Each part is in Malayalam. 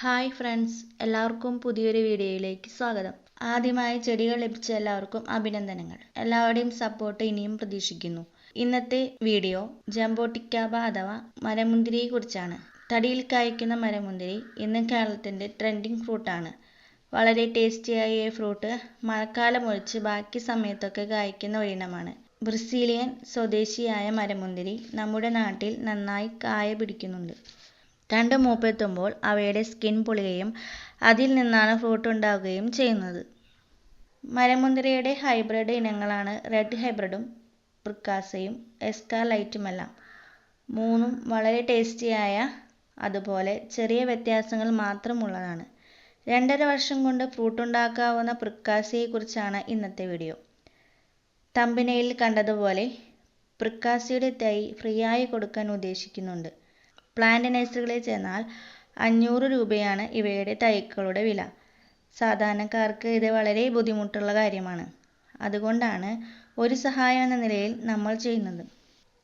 ഹായ് ഫ്രണ്ട്സ് എല്ലാവർക്കും പുതിയൊരു വീഡിയോയിലേക്ക് സ്വാഗതം. ആദ്യമായി ചെടികൾ ലഭിച്ച എല്ലാവർക്കും അഭിനന്ദനങ്ങൾ. എല്ലാവരുടെയും സപ്പോർട്ട് ഇനിയും പ്രതീക്ഷിക്കുന്നു. ഇന്നത്തെ വീഡിയോ ജംബോട്ടിക്കാബ അഥവാ മരമുന്തിരിയെ കുറിച്ചാണ്. തടിയിൽ കായ്ക്കുന്ന മരമുന്തിരി ഇന്ന് കേരളത്തിന്റെ ട്രെൻഡിങ് ഫ്രൂട്ടാണ് വളരെ ടേസ്റ്റിയായ ഈ ഫ്രൂട്ട് മഴക്കാലം ഒഴിച്ച് ബാക്കി സമയത്തൊക്കെ കായ്ക്കുന്ന ഒരിനമാണ്. ബ്രസീലിയൻ സ്വദേശിയായ മരമുന്തിരി നമ്മുടെ നാട്ടിൽ നന്നായി കായ പിടിക്കുന്നുണ്ട്. രണ്ട് മൂപ്പെത്തുമ്പോൾ അവയുടെ സ്കിൻ പൊളിയുകയും അതിൽ നിന്നാണ് ഫ്രൂട്ട് ഉണ്ടാവുകയും ചെയ്യുന്നത്. മരമുന്തിരിയുടെ ഹൈബ്രിഡ് ഇനങ്ങളാണ് റെഡ് ഹൈബ്രിഡും പ്രിക്കാസയും എസ്കാലൈറ്റുമെല്ലാം മൂന്നും വളരെ ടേസ്റ്റിയായ അതുപോലെ ചെറിയ വ്യത്യാസങ്ങൾ മാത്രമുള്ളതാണ്. രണ്ടര വർഷം കൊണ്ട് ഫ്രൂട്ട് ഉണ്ടാക്കാവുന്ന പ്രിക്കാസിയെക്കുറിച്ചാണ് ഇന്നത്തെ വീഡിയോ തമ്പിനയിൽ കണ്ടതുപോലെ പ്രിക്കാസിയുടെ തൈ ഫ്രീ ആയി കൊടുക്കാൻ ഉദ്ദേശിക്കുന്നുണ്ട്. പ്ലാന്റ് നഴ്സറികളിൽ ചെന്നാൽ അഞ്ഞൂറ് രൂപയാണ് ഇവയുടെ തൈകളുടെ വില. സാധാരണക്കാർക്ക് ഇത് വളരെ ബുദ്ധിമുട്ടുള്ള കാര്യമാണ്. അതുകൊണ്ടാണ് ഒരു സഹായം എന്ന നിലയിൽ നമ്മൾ ചെയ്യുന്നത്.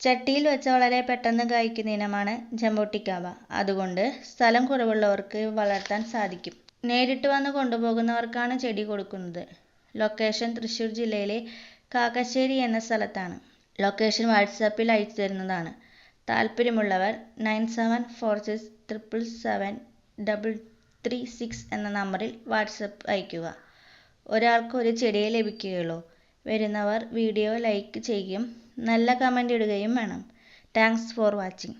ചട്ടിയിൽ വെച്ച് വളരെ പെട്ടെന്ന് കായ്ക്കുന്ന ഇനമാണ് ജമ്പോട്ടിക്കാവ അതുകൊണ്ട് സ്ഥലം കുറവുള്ളവർക്ക് വളർത്താൻ സാധിക്കും. നേരിട്ട് വന്ന് കൊണ്ടുപോകുന്നവർക്കാണ് ചെടി കൊടുക്കുന്നത്. ലൊക്കേഷൻ തൃശ്ശൂർ ജില്ലയിലെ കാക്കശ്ശേരി എന്ന സ്ഥലത്താണ്. ലൊക്കേഷൻ വാട്സാപ്പിൽ അയച്ചു തരുന്നതാണ്. താല്പര്യമുള്ളവർ nine seven four six triple seven double three six എന്ന നമ്പറിൽ വാട്സപ്പ് അയയ്ക്കുക. ഒരാൾക്ക് ഒരു ചെടിയെ ലഭിക്കുകയുള്ളൂ. വരുന്നവർ വീഡിയോ ലൈക്ക് ചെയ്യുകയും നല്ല കമന്റ് ഇടുകയും വേണം. Thanks for watching.